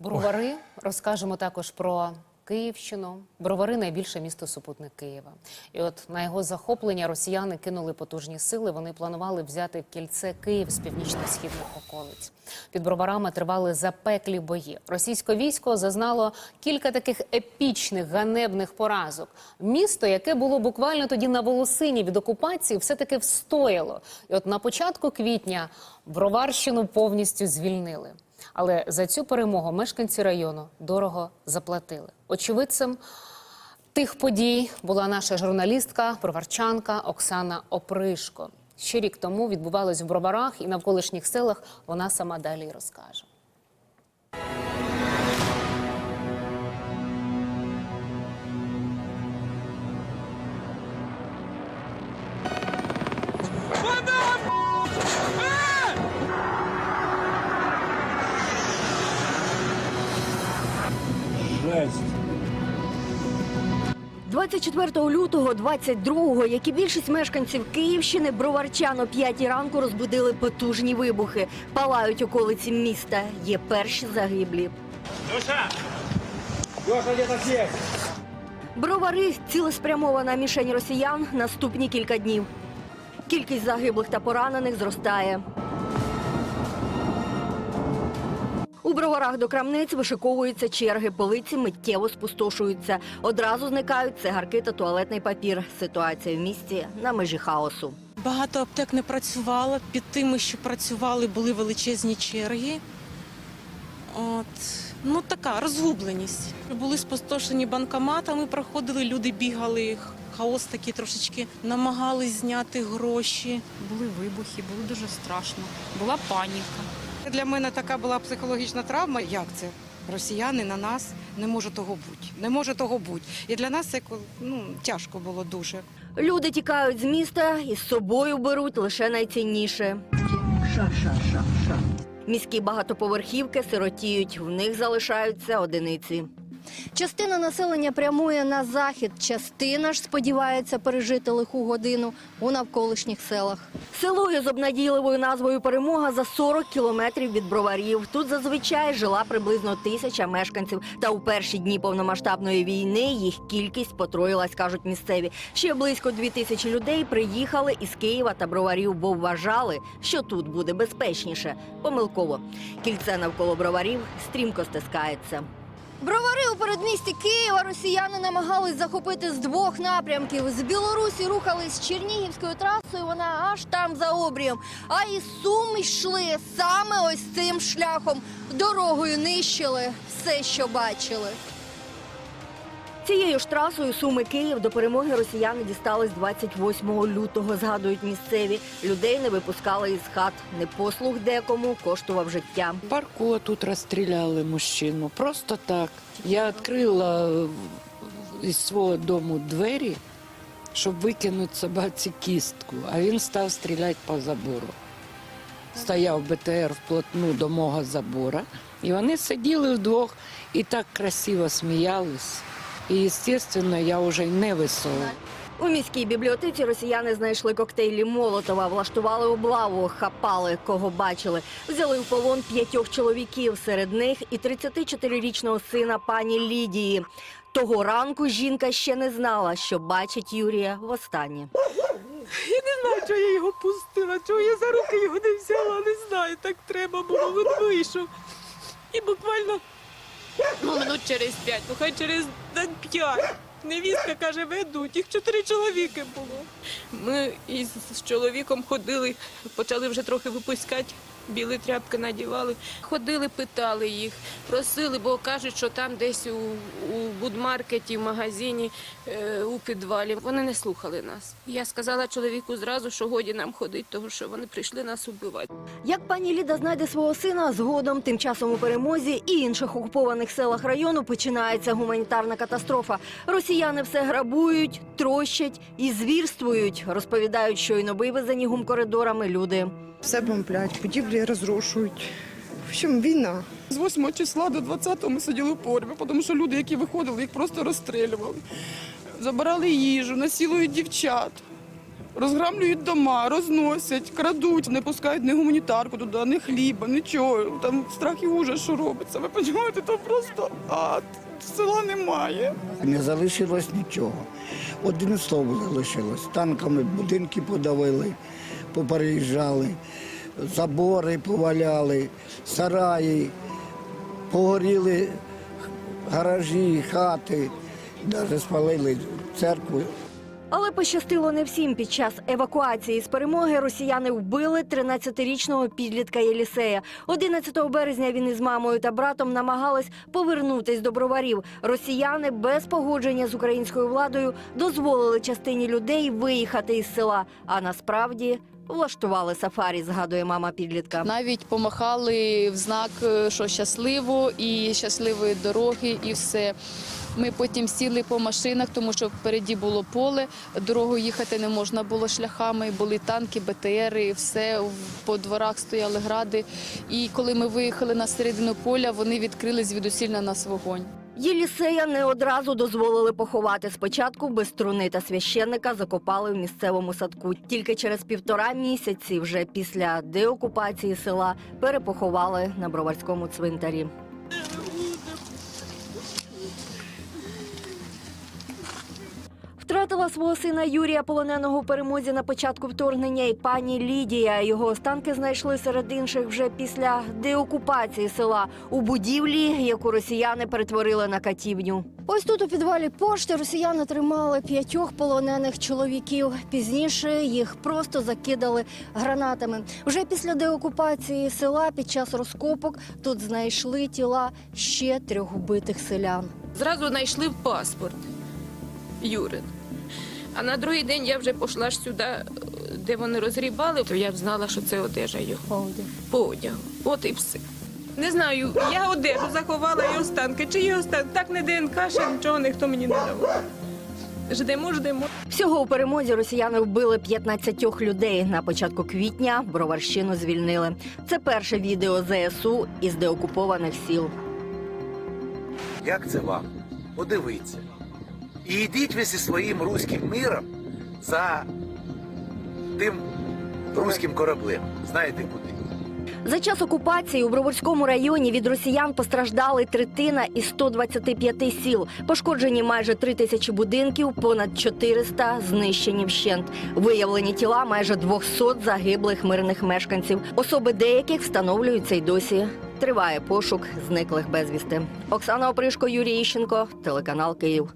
Бровари розкажемо також про Київщину. Бровари найбільше місто супутник Києва. І от на його захоплення росіяни кинули потужні сили. Вони планували взяти кільце Київ з північно-східних околиць. Під броварами тривали запеклі бої. Російське військо зазнало кілька таких епічних ганебних поразок. Місто, яке було буквально тоді на волосині від окупації, все таки встояло. І от на початку квітня Броварщину повністю звільнили. Але за цю перемогу мешканці району дорого заплатили. Очевидцем тих подій була наша журналістка, проварчанка Оксана Опришко. Ще рік тому відбувалось в Броварах і навколишніх селах. Вона сама далі розкаже. 24 лютого 22-го, як і більшість мешканців Київщини, броварчан о 5 ранку розбудили потужні вибухи. Палають околиці міста. Є перші загиблі. Леша, где-то здесь. Бровари цілеспрямована мішень росіян наступні кілька днів. Кількість загиблих та поранених зростає. У броварах до крамниць вишиковуються черги, полиці миттєво спустошуються. Одразу зникають цигарки та туалетний папір. Ситуація в місті на межі хаосу. Багато аптек не працювало. Під тими, що працювали, були величезні черги. От. Ну така розгубленість. Були спустошені банкоматами, проходили, люди бігали, хаос такий трошечки, намагались зняти гроші. Були вибухи, було дуже страшно. Була паніка. Для мене така була психологічна травма. Як це? Росіяни на нас не може того бути. Не може того бути. І для нас це ну, тяжко було дуже. Люди тікають з міста і з собою беруть лише найцінніше. Міські багатоповерхівки сиротіють, в них залишаються одиниці. Частина населення прямує на захід, частина ж сподівається пережити лиху годину у навколишніх селах. Село із обнадійливою назвою Перемога за 40 кілометрів від броварів. Тут зазвичай жила приблизно тисяча мешканців. Та у перші дні повномасштабної війни їх кількість потроїлась, кажуть місцеві. Ще близько дві тисячі людей приїхали із Києва та броварів, бо вважали, що тут буде безпечніше. Помилково кільце навколо броварів стрімко стискається. Бровари у передмісті Києва росіяни намагались захопити з двох напрямків. З Білорусі рухались Чернігівською трасою, вона аж там за обрієм. А і Сум йшли саме ось цим шляхом. Дорогою нищили все, що бачили. Цією ж трасою Суми Київ до перемоги росіяни дістались 28 лютого. Згадують місцеві. Людей не випускали із хат. Непослух декому коштував життя. В парку тут розстріляли мужчину. Просто так. Я відкрила із свого дому двері, щоб викинути собаці кістку, а він став стріляти по забору. Стояв БТР вплотну до мого забора, і вони сиділи вдвох і так красиво сміялись. І, звісно, я вже й не висовувала. У міській бібліотеці росіяни знайшли коктейлі Молотова, влаштували облаву, хапали, кого бачили. Взяли в полон п'ятьох чоловіків, серед них і 34-річного сина пані Лідії. Того ранку жінка ще не знала, що бачить Юрія востаннє. Не знаю, чого я його пустила, чого я за руки його не взяла, не знаю, так треба було, він вийшов. І буквально ну, минут через п'ять, ну хай через п'ять. Невістка каже, ведуть, їх чотири чоловіки було. Ми із чоловіком ходили, почали вже трохи випускати, білі тряпки надівали. Ходили, питали їх, просили, бо кажуть, що там десь у, у будмаркеті, в магазині, е, у підвалі. Вони не слухали нас. Я сказала чоловіку зразу, що годі нам ходити, тому що вони прийшли нас убивати. Як пані Ліда знайде свого сина, згодом, тим часом у перемозі і інших окупованих селах району починається гуманітарна катастрофа. Росіяни все грабують, трощать і звірствують, розповідають щойно вивезені гумкоридорами люди. Все бомблять, будівлі розрушують. В общем, війна. З 8 числа до 20-го ми сиділи в погребі, тому що люди, які виходили, їх просто розстрілювали. Забирали їжу, насилують дівчат. Розграмлюють дома, розносять, крадуть, не пускають ні гуманітарку туди, ні хліба, нічого. Там страх і ужас, що робиться. Ви розумієте, то просто ад. Села немає. Не залишилось нічого. Один слово залишилось. Танками будинки подавили, попереїжджали, забори поваляли, сараї, погоріли гаражі, хати, навіть спалили церкву. Але пощастило не всім. Під час евакуації з перемоги росіяни вбили 13-річного підлітка Єлісея. 11 березня він із мамою та братом намагались повернутись до броварів. Росіяни без погодження з українською владою дозволили частині людей виїхати із села. А насправді влаштували сафарі, згадує мама підлітка. Навіть помахали в знак, е, що щасливо і щасливої дороги, і все. Ми потім сіли по машинах, тому що впереді було поле, дорогу їхати не можна було шляхами, були танки, БТРи, все по дворах стояли гради. І коли ми виїхали на середину поля, вони відкрили звідусіль на нас вогонь. Єлісея не одразу дозволили поховати. Спочатку без труни та священника закопали в місцевому садку. Тільки через півтора місяці, вже після деокупації села, перепоховали на броварському цвинтарі. Втратила свого сина Юрія полоненого у перемозі на початку вторгнення і пані Лідія. Його останки знайшли серед інших вже після деокупації села у будівлі, яку росіяни перетворили на катівню. Ось тут у підвалі пошти росіяни тримали п'ятьох полонених чоловіків. Пізніше їх просто закидали гранатами. Вже після деокупації села під час розкопок тут знайшли тіла ще трьох вбитих селян. Зразу знайшли паспорт Юрин. А на другий день я вже пішла ж сюди, де вони розгрібали, то я б знала, що це одежа його. По одягу. От і все. Не знаю, я одежу заховала і останки. Чи є останки? Так не ДНК, ще нічого ніхто мені не давав. Ждемо, ждемо. Всього у перемозі росіяни вбили 15 людей. На початку квітня Броварщину звільнили. Це перше відео ЗСУ із деокупованих сіл. Як це вам? Подивіться. І йдіть ви зі своїм руським миром за тим руським кораблем. Знаєте куди? За час окупації у Броварському районі від росіян постраждали третина із 125 сіл. Пошкоджені майже 3 тисячі будинків, понад 400 знищені вщент. Виявлені тіла майже 200 загиблих мирних мешканців. Особи деяких встановлюються й досі. Триває пошук зниклих безвісти. Оксана Опришко, Юрій Іщенко, телеканал Київ.